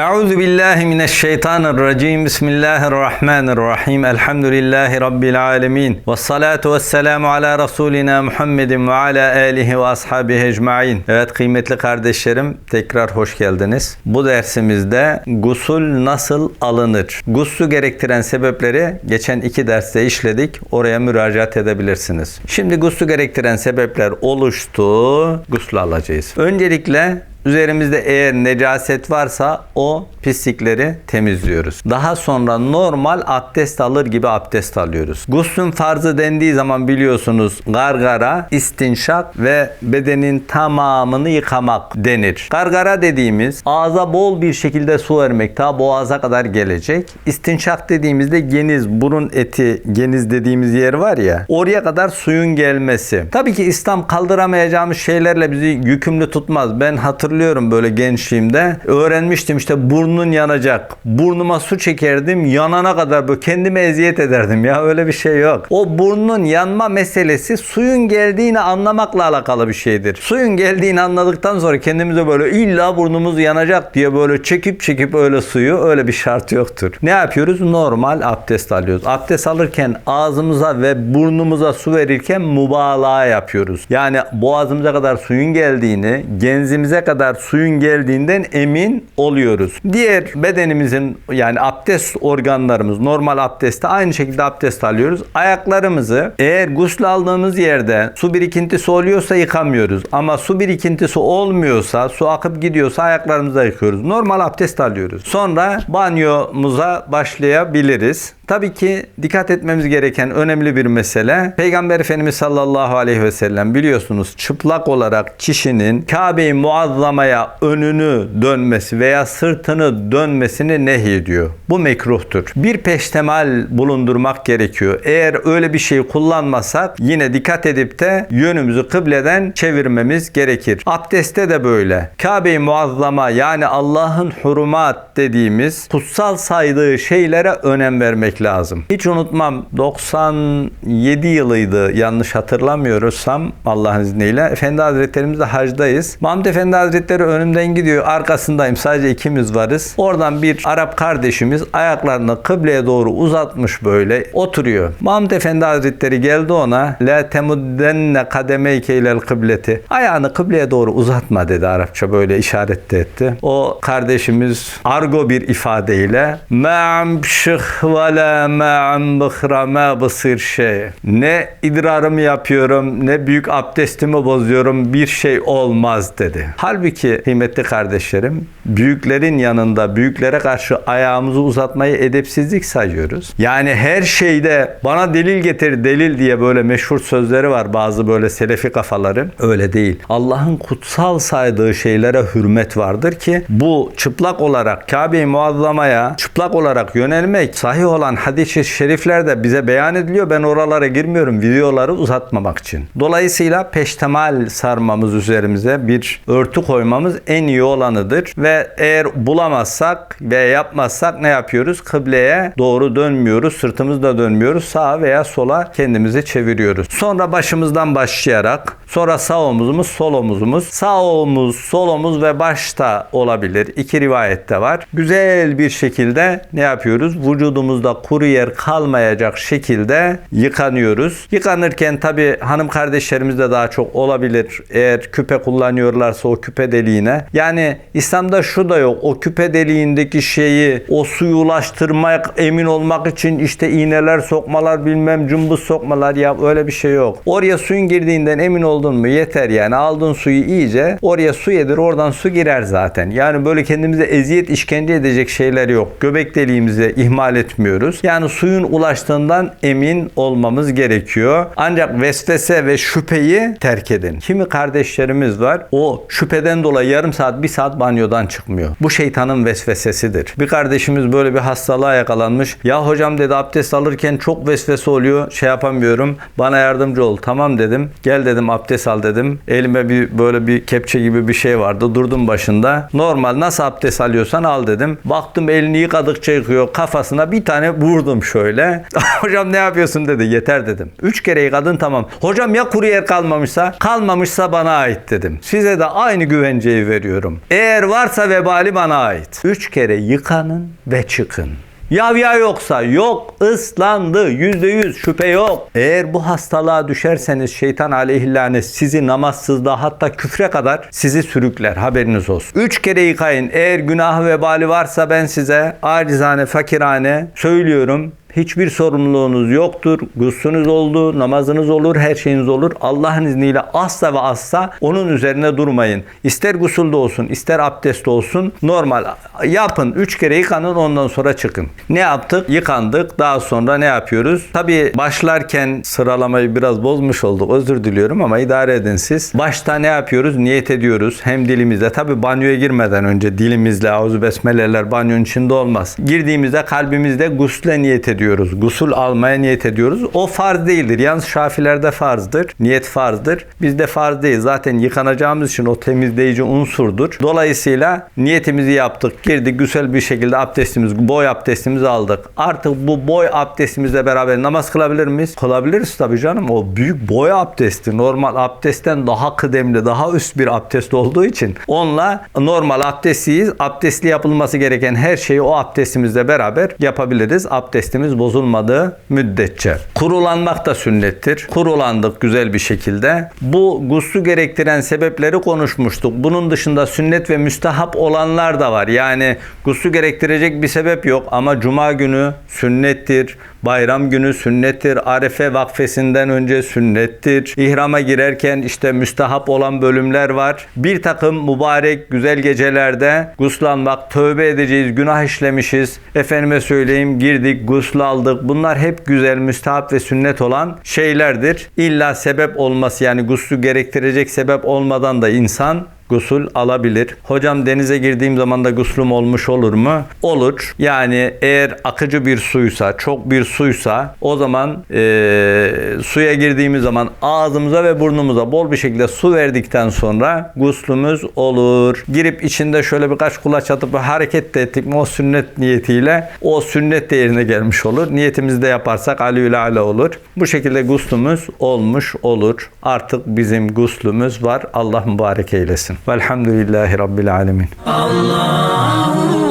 Euzu billahi mineşşeytanirracim. Bismillahirrahmanirrahim. Elhamdülillahi rabbil alamin. Ves salatu vesselamu ala rasulina Muhammedin ve ala alihi ve ashabihi ecmaîn. Evet kıymetli kardeşlerim, tekrar hoş geldiniz. Bu dersimizde gusül nasıl alınır? Guslu gerektiren sebepleri geçen iki derste işledik. Oraya müracaat edebilirsiniz. Şimdi guslu gerektiren sebepler oluştu. Gusül alacağız. Öncelikle Üzerimizde eğer necaset varsa o pislikleri temizliyoruz. Daha sonra normal abdest alır gibi abdest alıyoruz. Guslün farzı dendiği zaman biliyorsunuz gargara, istinşak ve bedenin tamamını yıkamak denir. Gargara dediğimiz ağza bol bir şekilde su vermek ta boğaza kadar gelecek. İstinşak dediğimizde geniz, burun eti, geniz dediğimiz yer var ya oraya kadar suyun gelmesi. Tabii ki İslam kaldıramayacağımız şeylerle bizi yükümlü tutmaz. Ben hatırlıyorum böyle gençliğimde. Öğrenmiştim işte burnun yanacak. Burnuma su çekerdim. Yanana kadar böyle kendime eziyet ederdim ya. Öyle bir şey yok. O burnun yanma meselesi suyun geldiğini anlamakla alakalı bir şeydir. Suyun geldiğini anladıktan sonra kendimize böyle illa burnumuz yanacak diye böyle çekip çekip öyle suyu öyle bir şart yoktur. Ne yapıyoruz? Normal abdest alıyoruz. Abdest alırken ağzımıza ve burnumuza su verirken mübalağa yapıyoruz. Yani boğazımıza kadar suyun geldiğini, genzimize kadar suyun geldiğinden emin oluyoruz. Diğer bedenimizin yani abdest organlarımız normal abdestte aynı şekilde abdest alıyoruz. Ayaklarımızı eğer gusül aldığımız yerde su birikintisi oluyorsa yıkamıyoruz. Ama su birikintisi olmuyorsa, su akıp gidiyorsa ayaklarımızı yıkıyoruz. Normal abdest alıyoruz. Sonra banyomuza başlayabiliriz. Tabii ki dikkat etmemiz gereken önemli bir mesele. Peygamber Efendimiz sallallahu aleyhi ve sellem biliyorsunuz çıplak olarak kişinin Kabe-i Muazzama'ya önünü dönmesi veya sırtını dönmesini nehyediyor. Bu mekruhtur. Bir peştemal bulundurmak gerekiyor. Eğer öyle bir şey kullanmasak yine dikkat edip de yönümüzü kıbleden çevirmemiz gerekir. Abdestte de böyle. Kabe-i Muazzama yani Allah'ın hurumat dediğimiz kutsal saydığı şeylere önem vermek lazım. Hiç unutmam 97 yılıydı yanlış hatırlamıyorsam Allah'ın izniyle. Efendi Hazretlerimiz de hacdayız. Mahmud Efendi Hazretleri önümden gidiyor. Arkasındayım. Sadece ikimiz varız. Oradan bir Arap kardeşimiz ayaklarını kıbleye doğru uzatmış böyle oturuyor. Mahmud Efendi Hazretleri geldi ona. La temuddenne kademeyke ilel kıbleti. Ayağını kıbleye doğru uzatma dedi Arapça böyle işaret etti. O kardeşimiz argo bir ifadeyle ma'am şıh ve la şey. Ne idrarımı yapıyorum ne büyük abdestimi bozuyorum bir şey olmaz dedi. Halbuki kıymetli kardeşlerim büyüklerin yanında büyüklere karşı ayağımızı uzatmayı edepsizlik sayıyoruz. Yani her şeyde bana delil getir delil diye böyle meşhur sözleri var bazı böyle selefi kafaları. Öyle değil. Allah'ın kutsal saydığı şeylere hürmet vardır ki bu çıplak olarak Kabe-i Muazzama'ya çıplak olarak yönelmek sahih olan hadis-i şeriflerde bize beyan ediliyor. Ben oralara girmiyorum videoları uzatmamak için. Dolayısıyla peştemal sarmamız üzerimize bir örtü koymamız en iyi olanıdır ve eğer bulamazsak ve yapmazsak ne yapıyoruz? Kıbleye doğru dönmüyoruz. Sırtımızda dönmüyoruz. Sağa veya sola kendimizi çeviriyoruz. Sonra başımızdan başlayarak sonra sağ omuzumuz, sol omuzumuz, sağ omuz, sol omuz ve başta olabilir. İki rivayette var. Güzel bir şekilde ne yapıyoruz? Vücudumuzda kuru yer kalmayacak şekilde yıkanıyoruz. Yıkanırken tabi hanım kardeşlerimiz de daha çok olabilir. Eğer küpe kullanıyorlarsa o küpe deliğine. Yani İslam'da şu da yok. O küpe deliğindeki şeyi o suyu ulaştırmak, emin olmak için işte iğneler sokmalar bilmem cımbız sokmalar ya öyle bir şey yok. Oraya suyun girdiğinden emin oldun mu yeter yani aldığın suyu iyice oraya su yedir oradan su girer zaten. Yani böyle kendimize eziyet işkence edecek şeyler yok. Göbek deliğimizi ihmal etmiyoruz. Yani suyun ulaştığından emin olmamız gerekiyor. Ancak vesvese ve şüpheyi terk edin. Kimi kardeşlerimiz var o şüpheden dolayı yarım saat bir saat banyodan çıkmıyor. Bu şeytanın vesvesesidir. Bir kardeşimiz böyle bir hastalığa yakalanmış. Ya hocam dedi abdest alırken çok vesvese oluyor. Şey yapamıyorum. Bana yardımcı ol. Tamam dedim. Gel dedim abdest al dedim. Elime bir böyle bir kepçe gibi bir şey vardı. Durdum başında. Normal nasıl abdest alıyorsan al dedim. Baktım elini yıkadıkça yıkıyor. Kafasına bir tane vurdum şöyle. Hocam ne yapıyorsun dedi. Yeter dedim. Üç kere yıkadın tamam. Hocam ya kuru kalmamışsa? Kalmamışsa bana ait dedim. Size de aynı güvenceyi veriyorum. Eğer varsa vebali bana ait. Üç kere yıkanın ve çıkın. Yav ya yoksa yok ıslandı yüzde yüz şüphe yok. Eğer bu hastalığa düşerseniz şeytan aleyhillâne sizi namazsızlığa hatta küfre kadar sizi sürükler haberiniz olsun. Üç kere yıkayın eğer günah vebali varsa ben size acizane fakirane söylüyorum Hiçbir sorumluluğunuz yoktur. Guslünüz oldu, namazınız olur, her şeyiniz olur. Allah'ın izniyle asla ve asla onun üzerine durmayın. İster gusulde olsun, ister abdest olsun. Normal yapın. Üç kere yıkanın ondan sonra çıkın. Ne yaptık? Yıkandık. Daha sonra ne yapıyoruz? Tabii başlarken sıralamayı biraz bozmuş olduk. Özür diliyorum ama idare edin siz. Başta ne yapıyoruz? Niyet ediyoruz. Hem dilimizle. Tabii banyoya girmeden önce dilimizle auzu besmeleler banyonun içinde olmaz. Girdiğimizde kalbimizde gusle niyet ediyoruz. Gusul almaya niyet ediyoruz. O farz değildir. Yalnız Şafilerde farzdır. Niyet farzdır. Bizde farz değil. Zaten yıkanacağımız için o temizleyici unsurdur. Dolayısıyla niyetimizi yaptık. Girdik güzel bir şekilde abdestimiz, boy abdestimizi aldık. Artık bu boy abdestimizle beraber namaz kılabilir miyiz? Kılabiliriz tabii canım. O büyük boy abdesti normal abdestten daha kıdemli, daha üst bir abdest olduğu için onunla normal abdestliyiz. Abdestli yapılması gereken her şeyi o abdestimizle beraber yapabiliriz. Abdestimiz bozulmadığı müddetçe. Kurulanmak da sünnettir. Kurulandık güzel bir şekilde. Bu guslu gerektiren sebepleri konuşmuştuk. Bunun dışında sünnet ve müstahap olanlar da var. Yani guslu gerektirecek bir sebep yok ama cuma günü sünnettir. Bayram günü sünnettir. Arefe vakfesinden önce sünnettir. İhrama girerken işte müstahap olan bölümler var. Bir takım mübarek güzel gecelerde guslanmak, tövbe edeceğiz, günah işlemişiz. Efendime söyleyeyim girdik, gusül aldık. Bunlar hep güzel, müstahap ve sünnet olan şeylerdir. İlla sebep olması yani guslü gerektirecek sebep olmadan da insan Gusul alabilir. Hocam denize girdiğim zaman da guslüm olmuş olur mu? Olur. Yani eğer akıcı bir suysa, çok bir suysa o zaman eee, suya girdiğimiz zaman ağzımıza ve burnumuza bol bir şekilde su verdikten sonra guslümüz olur. Girip içinde şöyle birkaç kulaç atıp hareket de ettik mi o sünnet niyetiyle o sünnet de yerine gelmiş olur. Niyetimizi de yaparsak aleyhül ala olur. Bu şekilde guslümüz olmuş olur. Artık bizim guslümüz var. Allah mübarek eylesin. Velhamdülillahi Rabbil Alemin. Allahu